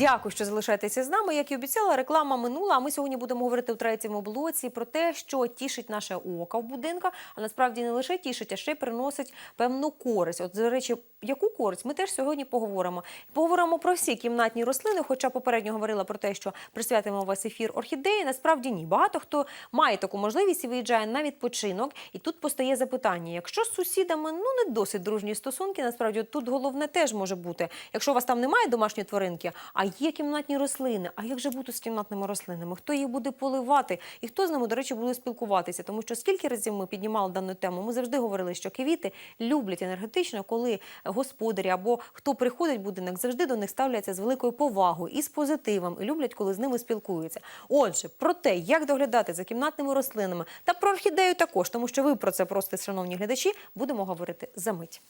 Дякую, що залишаєтеся з нами. Як і обіцяла, реклама минула. А ми сьогодні будемо говорити у третьому блоці про те, що тішить наше око в будинках, а насправді не лише тішить, а ще й приносить певну користь. От, до речі, яку користь ми теж сьогодні поговоримо. Поговоримо про всі кімнатні рослини. Хоча попередньо говорила про те, що присвятимо весь ефір орхідеї. Насправді ні. Багато хто має таку можливість і виїжджає на відпочинок. І тут постає запитання: якщо з сусідами ну не досить дружні стосунки, насправді тут головне теж може бути. Якщо у вас там немає домашньої тваринки, а є кімнатні рослини. А як же бути з кімнатними рослинами? Хто їх буде поливати? І хто з ними, до речі, буде спілкуватися? Тому що скільки разів ми піднімали дану тему, ми завжди говорили, що квіти люблять енергетично, коли господарі або хто приходить в будинок, завжди до них ставляться з великою повагою і з позитивом, і люблять, коли з ними спілкуються. Отже, про те, як доглядати за кімнатними рослинами та про орхідею також, тому що ви про це просите, шановні глядачі, будемо говорити за мить.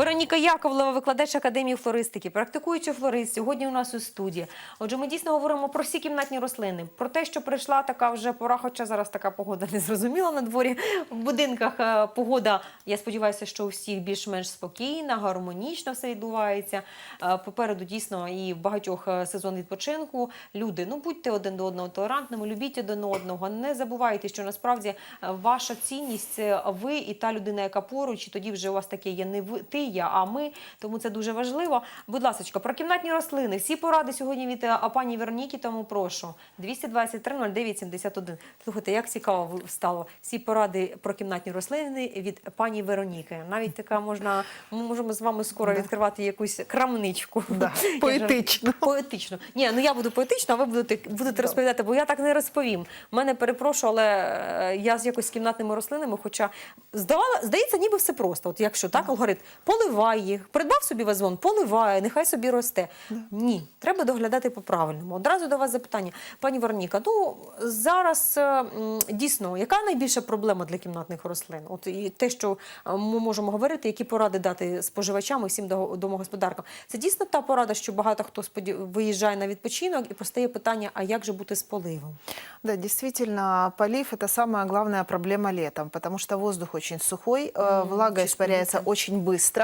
Вероніка Яковлева, викладач академії флористики, практикуючий флорист. Сьогодні у нас у студії. Отже, ми дійсно говоримо про всі кімнатні рослини, про те, що прийшла така вже пора, хоча зараз така погода не зрозуміла на дворі. В будинках е, погода, я сподіваюся, що у всіх більш-менш спокійна, гармонічно все відбувається. Е, Попереду дійсно і в багатьох е, сезон відпочинку. Люди, ну будьте один до одного толерантними, любіть один одного. Не забувайте, що насправді ваша цінність ви і та людина, яка поруч, і тоді вже у вас таке є не ви, ти, я, а ми. Тому це дуже важливо. Будь ласка, про кімнатні рослини. Всі поради сьогодні від е, пані Вероніки, тому прошу. 223 09 71. Слухайте, як цікаво стало. Всі поради про кімнатні рослини від пані Вероніки. Навіть така можна, ми можемо з вами скоро відкривати якусь крамничку. Да, поетично. Поетично. Ні, ну я буду поетично, а ви будете, будете розповідати, бо я так не розповім. Мене перепрошую, але е, я з якось з кімнатними рослинами, хоча здавала, здається, ніби все просто. От якщо так, алгоритм, поливай їх, придбав собі вазон, поливай, нехай собі росте. Ні, треба доглядати по-правильному. Одразу до вас запитання. Пані Вероніка, ну зараз е, м, дійсно, яка найбільша проблема для кімнатних рослин? От і те, що е, ми можемо говорити, які поради дати споживачам і всім до- домогосподаркам. Це дійсно та порада, що багато хто споді... виїжджає на відпочинок і постає питання: а як же бути з поливом? Да, действительно, полив – это самая главная проблема летом, потому что воздух очень сухой, э, влага испаряется очень быстро.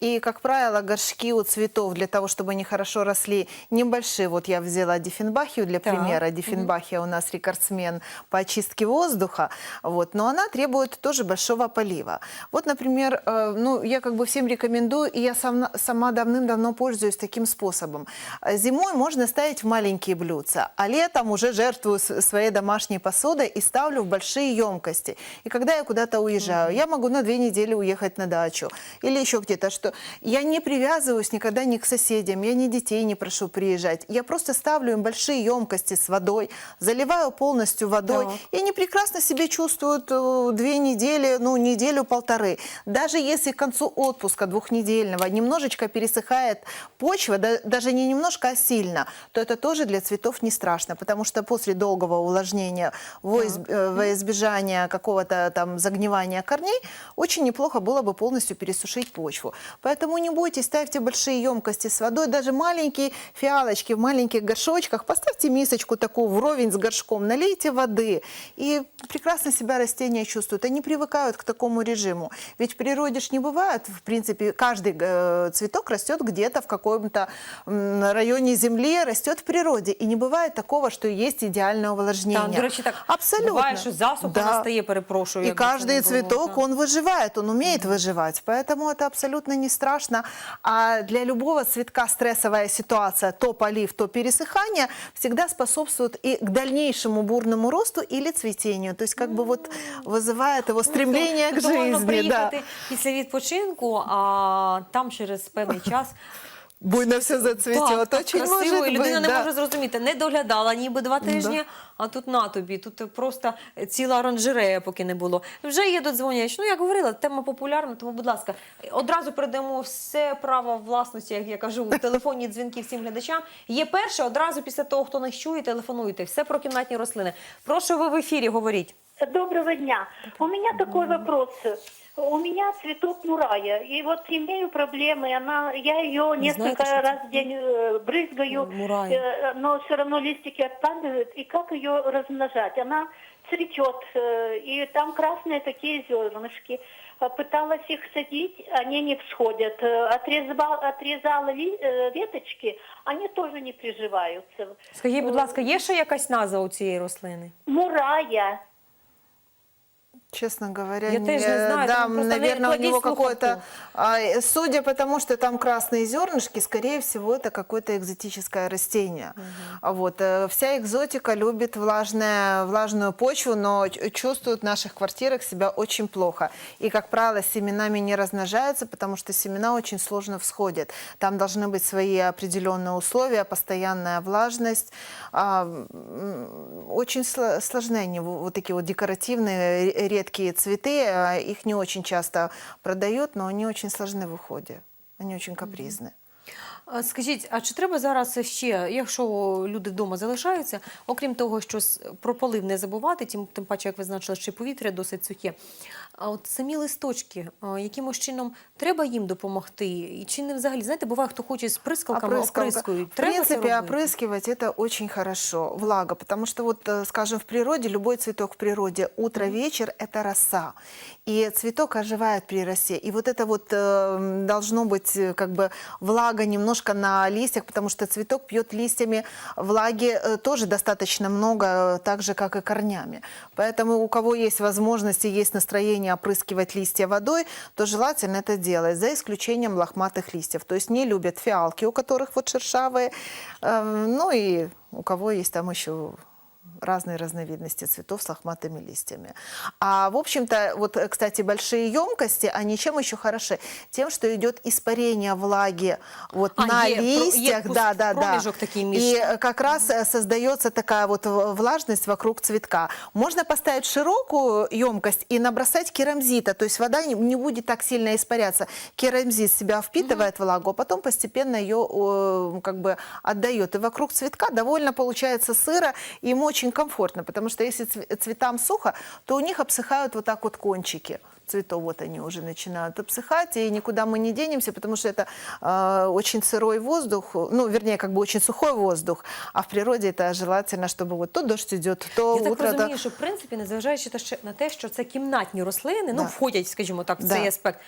И, как правило, горшки у цветов для того, чтобы они хорошо росли, небольшие. Вот я взяла диффенбахию для Так. примера. Диффенбахия у нас рекордсмен по очистке воздуха, вот, но она требует тоже большого полива. Вот, например, э, ну, я как бы всем рекомендую, и я сам- сама давным-давно пользуюсь таким способом. Э, Зимой можно ставить в маленькие блюдца, а летом уже жертвую своей домашней посудой и ставлю в большие емкости. И когда я куда-то уезжаю, я могу на две недели уехать на дачу или еще где-то, что я не привязываюсь никогда ни к соседям, я ни детей не прошу приезжать. Я просто ставлю им большие емкости с водой, заливаю полностью водой, Так. и они прекрасно себя чувствуют э, две недели, ну, неделю-полторы. Даже если к концу отпуска двухнедельного немножечко пересыхает почва, да- даже не немножко, а сильно, то это тоже для цветов не страшно, потому что после долгого увлажнения во, изб- э, во избежание какого-то там загнивания корней, очень неплохо было бы полностью пересушить почву. Поэтому не бойтесь, ставьте большие емкости с водой, даже маленькие фиалочки в маленьких горшочках, поставьте мисочку такую вровень с горшком, налейте воды, и прекрасно себя растения чувствуют. Они привыкают к такому режиму. Ведь в природе ж не бывает, в принципе, каждый э, цветок растет где-то в каком-то м, районе земли, растет в природе. И не бывает такого, что есть идеальное увлажнение. Так, до речі, так Абсолютно. буває, що засуха Да. настає, перепрошую. И якби це не каждый було, цветок, так. он выживает, он умеет выживать. Поэтому это абсолютно не страшно. А для любого цветка стрессовая ситуация, то полив, то пересыхание, всегда способствует и к дальнейшему бурному росту или цветению. То есть как бы вот вызывает его стремление к Тобто можна жизни. Да. приїхати після відпочинку, а там через певний час Буйно все зацветет. так, так красиво, і людина не да. може зрозуміти, не доглядала ніби два тижні, а тут на тобі, тут просто ціла оранжерея, поки не було. Вже є додзвонювач. Ну, як говорила, тема популярна, тому, будь ласка, одразу передамо все право власності, як я кажу, телефонні дзвінки всім глядачам. Є перше, одразу після того, хто нас чує, телефонуйте. Все про кімнатні рослини. Прошу ви в ефірі говоріть. Доброго дня. У меня такой вопрос. У меня цветок мурая, и вот имею проблемы. Она, я ее Не несколько знаете, что раз в день э, брызгаю, Мурая. э, но все равно листики отпадают. И как ее размножать? Она цветет, э, и там красные такие зернышки. Э, Пыталась их садить, они не всходят. Э, Отрезала, отрезала ли- э, веточки, они тоже не приживаются. Скажіть, будь ласка, є ще якась назва у цієї рослини? Мурая. Честно говоря, Я тоже не знаю, да, наверное, у него какое-то, а, судя по тому, что там красные зернышки, скорее всего, это какое-то экзотическое растение. А Вот э, вся экзотика любит влажное, влажную почву, но чувствует в наших квартирах себя очень плохо. И, как правило, семенами не размножаются, потому что семена очень сложно всходят. Там должны быть свои определенные условия, постоянная влажность. А, Очень сло- сложны они, вот такие вот декоративные, редкие цветы. а, Их не очень часто продают, но они очень сложны в уходе. Они очень капризны. А Скажіть, а чи треба зараз ще, якщо люди вдома залишаються, окрім того, що с- про полив не забувати, тим, тим паче, як ви значили, що і повітря досить сухе. А от самі листочки, а, якимось чином треба їм допомогти? І чи не взагалі, знаєте, буває, хто хоче з прискалками Опрыскалка. оприскують. В Треба це принципе, робити? опрыскивать это очень хорошо, влага, потому что вот, э, скажем, в природе, любой цветок в природе, утро-вечер – это роса. И цветок оживает при росе. И вот это вот э, должно быть э, как бы влага немножко на листьях, потому что цветок пьет листьями влаги э, тоже достаточно много, э, так же, как и корнями. Поэтому у кого есть возможность и есть настроение опрыскивать листья водой, то желательно это делать, за исключением лохматых листьев. То есть не любят фиалки, у которых вот шершавые, Эм, ну и у кого есть там еще разные разновидности цветов с лохматыми листьями. А в общем-то, вот, э, кстати, большие емкости, они чем еще хороши? Тем, что идет испарение влаги вот А, на е- листьях, е да, да, да. між- И э, как раз э, создается такая вот влажность вокруг цветка. Можно поставить широкую емкость и набросать керамзита, то есть вода не, не будет так сильно испаряться. Керамзит себя впитывает влагу, а потом постепенно ее как бы отдает. И вокруг цветка довольно получается сыро, и ему очень комфортно, потому что если цве- цветам сухо, то у них обсыхают вот так вот кончики цветов, вот они уже начинают обсыхать, и никуда мы не денемся, потому что это э, очень сырой воздух, ну, вернее, как бы очень сухой воздух, а в природе это желательно, чтобы вот то дождь идет, то Я так утро... то- розумію, що в принципі, незважаючи те, що- на те, що це кімнатні рослини, ну Да. входять, скажімо так, в Да. цей аспект.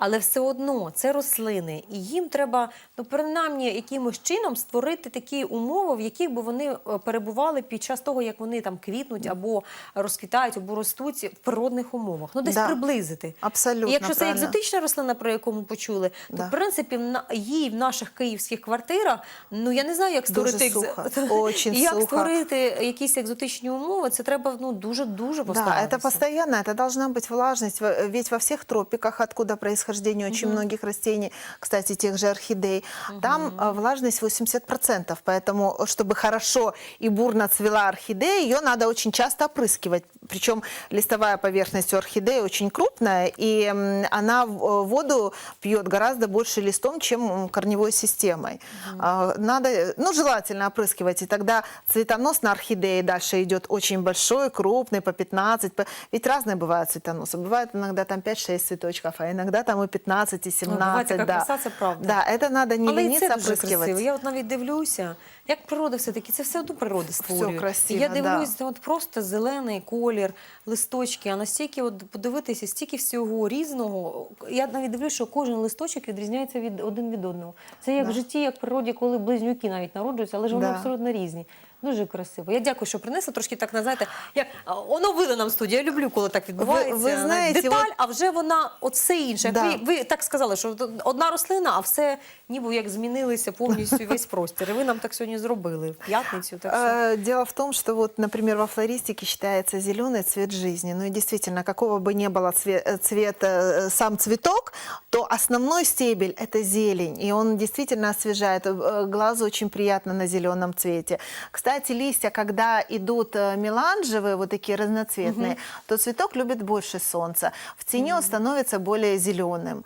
Але все одно це рослини, і їм треба ну принаймні якимось чином створити такі умови, в яких би вони е, перебували під час того, як вони там квітнуть або розквітають, або ростуть в природних умовах. Ну десь Да. приблизити. Абсолютно І якщо це правильно. екзотична рослина, про яку ми почули, то Да. в принципі в на- їй в наших київських квартирах, ну я не знаю, як Дуже створити екз- сухо, очень як сухо. створити якісь екзотичні умови, це треба ну дуже дуже Да, постаратися. это постоянно, это должна быть влажность, Во- ведь во всех тропиках, откуда происхождение очень многих растений, кстати, тех же орхидей, там а, влажность 80%, поэтому, чтобы хорошо и бурно цвела орхидея, ее надо очень часто опрыскивать, причем листовая поверхность у орхидеи очень крупная, и она э, воду пьет гораздо больше листом, чем корневой системой. А, Надо, э, ну, желательно опрыскивать, и тогда цветонос на орхидее дальше идет очень большой, крупный, по 15. по- Ведь разные бывают цветоносы. Бывает иногда там 5-6 цветочков, а иногда там и 15, и 17. буває така да. краса, це правда. Да, это надо не Але і це дуже красиво. Я от навіть дивлюся, як природа все-таки, це все одно природа створює. красиво, І я да. дивлюся, от просто зелений колір, листочки, а настільки от подивитися, стільки всього різного. Я навіть дивлюся, що кожен листочок відрізняється від один від одного. Це як в житті, як в природі, коли близнюки навіть народжуються, але ж вони Да. абсолютно різні. Дуже красиво. Я дякую, що принесли трошки так на знаєте, як а, оновили нам студію. Я люблю, коли так відбувається. ви знаєте, деталь, от- а вже вона от все інше. Як Да. ви, ви так сказали, що от одна рослина, а все ніби як змінилися повністю весь простір. І ви нам так сьогодні зробили в п'ятницю. Так що... Э, Дело в том, что вот, например, во флористике считается зеленый цвет жизни. Ну и действительно, какого бы ни было цве- э, цвета э, сам цветок, то основной стебель – это зелень. И он действительно освежает. Э, Глазу очень приятно на зеленом цвете. Кстати, Кстати, листья, когда идут э, меланжевые, вот такие разноцветные, то цветок любит больше солнца. В тени он становится более зеленым.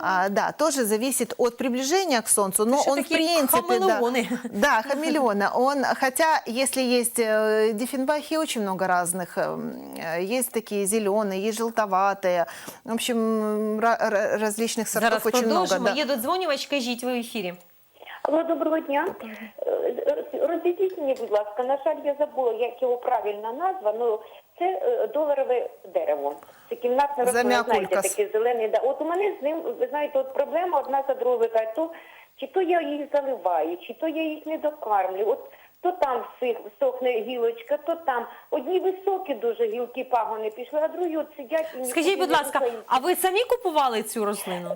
А, да, тоже зависит от приближения к солнцу, но Еще он в такие принципе... да, хамелеоны. да, хамелеоны. Он, хотя, если есть э, диффенбахи, очень много разных. эм, э, Есть такие зеленые, есть желтоватые. В общем, ра- ра- различных сортов Зараз очень много. продовжимо. да. Є додзвонювач, кажіть, ви в ефірі. Алло, доброго дня. Е, мені, будь ласка, на жаль, я забула, як його правильна назва. Ну це е, доларове дерево. Це кімнатна рослина, знаєте, таке зелене. Да. От у мене з ним, ви знаєте, от проблема одна за другою. То чи то я їх заливаю, чи то я їх не докармлю. От то там сохне гілочка, то там. Одні високі дуже гілки пагони пішли, а другі от сидять і Скажіть, будь ласка, а ви самі купували цю рослину?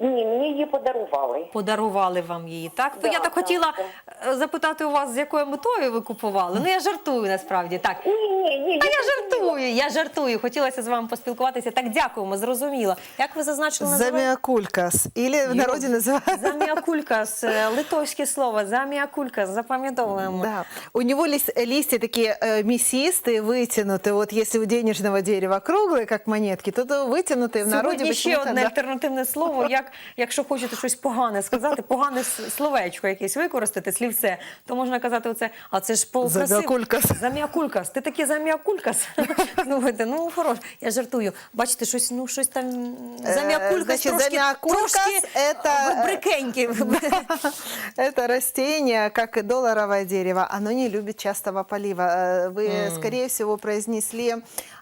Ні, мені її подарували. Подарували вам її, так? То Да, я так так, хотіла так. е, запитати у вас, з якою метою ви купували. Ну я жартую насправді. Так. Ні, ні, ні. А я жартую, я жартую. Хотілося з вами поспілкуватися. Так, дякуємо, зрозуміло. Як ви зазначили називається? Замиакулькас. Или в народе называют... Заміакулькас, е, литовське слово, заміакулькас, запам'ятовуємо. Да. У него лис- листья такие э, мясистые, вытянутые. Вот если у денежного дерева круглые, как монетки, то, то вытянутые в народе Сьогодні ще почему-то, одне да. альтернативне слово, як якщо хочете щось погане сказати, погане с- словечко якесь використати, слівце, то можна казати оце, а це ж по Заміакулькас. Заміакулькас. Ти такий заміакулькас. Слухайте, ну хорош, я жартую. Бачите, щось, ну щось там заміакулькас значить, трошки, заміакулькас трошки это- брикенькі. Это растение, как и долларовое дерево, оно не любит частого полива. Э, Вы, скорее всего, произнесли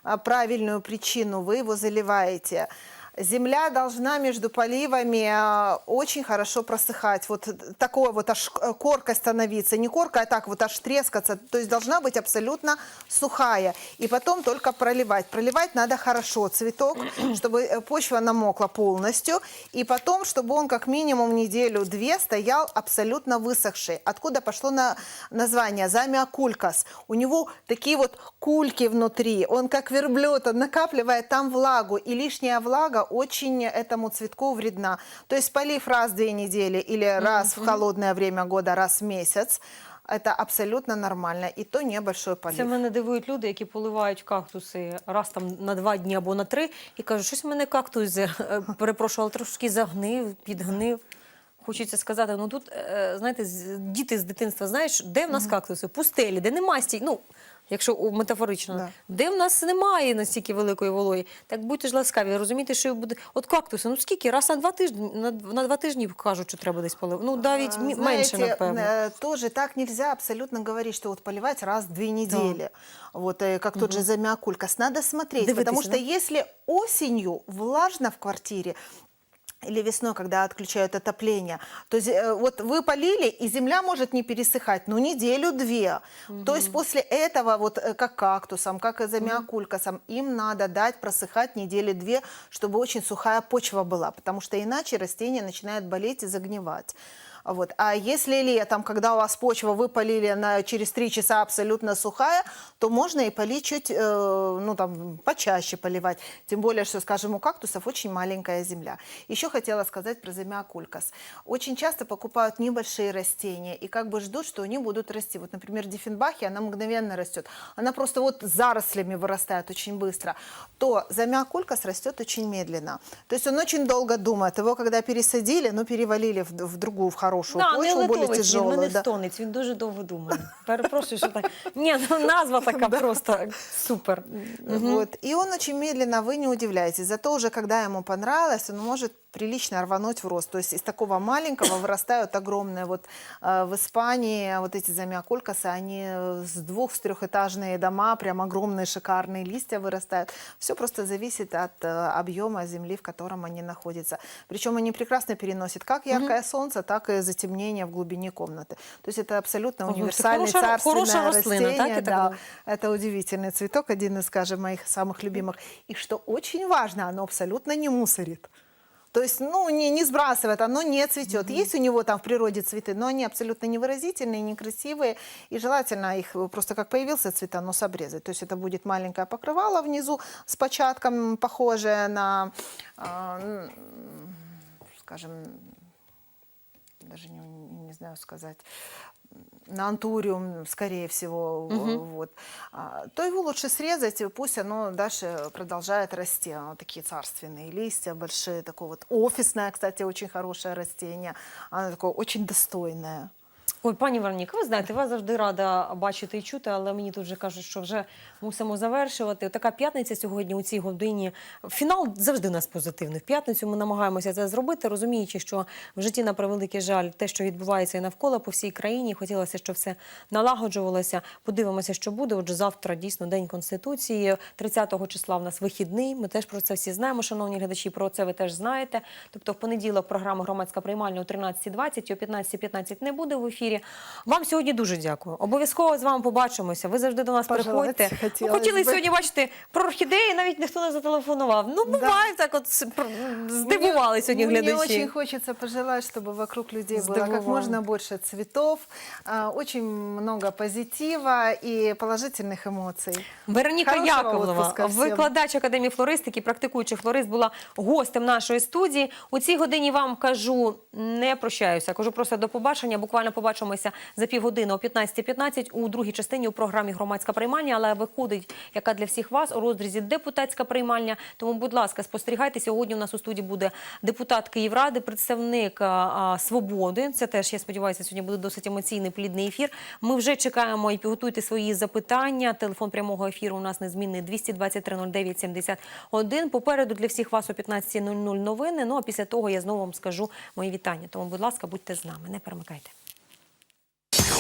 а, правильную причину. Вы его заливаете. Земля должна между поливами а, очень хорошо просыхать. Вот такой вот аж э, коркой становиться. Не корка, а так вот аж трескаться. То есть должна быть абсолютно сухая. И потом только проливать. Проливать надо хорошо цветок, чтобы э, почва намокла полностью. И потом, чтобы он как минимум неделю-две стоял абсолютно высохший. Откуда пошло на название замиакулькас? У него такие вот кульки внутри. Он как верблюд, он накапливает там влагу. И лишняя влага очень этому цветку вредна. То есть полив раз в две недели или раз в холодное время года, раз в месяц. Это абсолютно нормально. И то небольшой полив. Це мене дивують люди, які поливають кактуси раз там на два дні або на три, і кажуть, щось в мене кактус, е, перепрошую, але трошки загнив, підгнив. Хочеться сказати, ну тут, е, знаєте, діти з дитинства, знаєш, де в нас кактуси? Пустелі, де нема стій. Ну, якщо метафорично, Да. де в нас немає настільки великої вологи, так будьте ж ласкаві, розумієте, що буде. От кактуси, ну скільки? Раз на два тижні, на, на два тижні кажуть, що треба десь поливати. Ну, навіть знаете, менше, напевно. э, Тоже так нельзя абсолютно говорить, что вот поливать раз в две недели. Вот э, как тот же замиакулькас. Надо смотреть, Дивитися, потому что да? если осенью влажно в квартире, или весной, когда отключают отопление. То есть э, вот вы полили, и земля может не пересыхать, ну, неделю-две. То есть после этого, вот э, как кактусам, как и замиакулькасам, им надо дать просыхать недели-две, чтобы очень сухая почва была, потому что иначе растение начинает болеть и загнивать. Вот. А если летом, когда у вас почва вы полили на, через три часа абсолютно сухая, то можно и полить чуть, э, ну там, почаще поливать. Тем более, что, скажем, у кактусов очень маленькая земля. Еще хотела сказать про замиакулькас. Очень часто покупают небольшие растения и как бы ждут, что они будут расти. Вот, например, диффенбахи, она мгновенно растет. Она просто вот зарослями вырастает очень быстро. То замиакулькас растет очень медленно. То есть он очень долго думает. Его когда пересадили, ну, перевалили в, в другую, в хорошую Да, не почву, более литовець, він тяжелую. мене да. стонець, він дуже довго думає. Перепрошую, що так. Ні, ну назва така просто супер. Вот. И он очень медленно, вы не удивляйтесь. Зато уже когда ему понравилось, он может прилично рвануть в рост. То есть из такого маленького вырастают огромные. Вот э, в Испании вот эти замиакулькасы, они э, с двух, с трехэтажные дома, прям огромные шикарные листья вырастают. Все просто зависит от э, объема земли, в котором они находятся. Причем они прекрасно переносят как яркое солнце, так и затемнение в глубине комнаты. То есть это абсолютно Ого, это универсальное хорошая- царственное хорошая рослина, так, растение. я так да. думаю? Это удивительный цветок, один из, скажем, моих самых любимых. И что очень важно, оно абсолютно не мусорит. То есть, ну, не, не сбрасывает, оно не цветет. Есть у него там в природе цветы, но они абсолютно невыразительные, некрасивые. И желательно их просто как появился цветонос обрезать. То есть это будет маленькое покрывало внизу с початком, похожее на, м, скажем, даже не, не знаю сказать, на антуриум, скорее всего, вот, то его лучше срезать, и пусть оно дальше продолжает расти. Оно такие царственные листья большие, такое вот офисное, кстати, очень хорошее растение, оно такое очень достойное. Ой, пані Вероніка, ви знаєте, вас завжди рада бачити і чути, але мені тут вже кажуть, що вже мусимо завершувати. Така п'ятниця сьогодні у цій годині. Фінал завжди у нас позитивний. В п'ятницю ми намагаємося це зробити, розуміючи, що в житті, на превеликий жаль, те, що відбувається і навколо по всій країні, хотілося, щоб все налагоджувалося. Подивимося, що буде. Отже, завтра дійсно день конституції. 30-го числа в нас вихідний. Ми теж про це всі знаємо. Шановні глядачі, про це ви теж знаєте. Тобто, в понеділок програма громадська приймальня о 13.20, о 15.15 не буде в ефірі Вам сьогодні дуже дякую. Обов'язково з вами побачимося. Ви завжди до нас Пожалуйста, приходьте. Ну, хотілося хотіли б. сьогодні бачити про орхідеї, навіть ніхто не зателефонував. Ну, буває так, от с- пр- здивували сьогодні Мне глядачі. очень хочется пожелать, чтобы вокруг людей было как Здорово. можно больше цветов, а, очень много позитива и положительных эмоций. Вероніка Хорошого Яковлева, отпуска всім. викладач академії флористики, практикуючий флорист, була гостем нашої студії. У цій годині вам кажу, не прощаюся. Кажу просто до побачення. Буквально побачимося за півгодини о 15.15 у другій частині у програмі громадська приймальня, але виходить, яка для всіх вас у розрізі депутатська приймальня. Тому, будь ласка, спостерігайте. Сьогодні у нас у студії буде депутат Київради, представник свободи. Це теж я сподіваюся, сьогодні буде досить емоційний плідний ефір. Ми вже чекаємо і підготуйте свої запитання. Телефон прямого ефіру у нас незмінний 223 09 71. Попереду для всіх вас о 15.00 новини. Ну а після того я знову вам скажу мої вітання. Тому, будь ласка, будьте з нами, не перемикайте.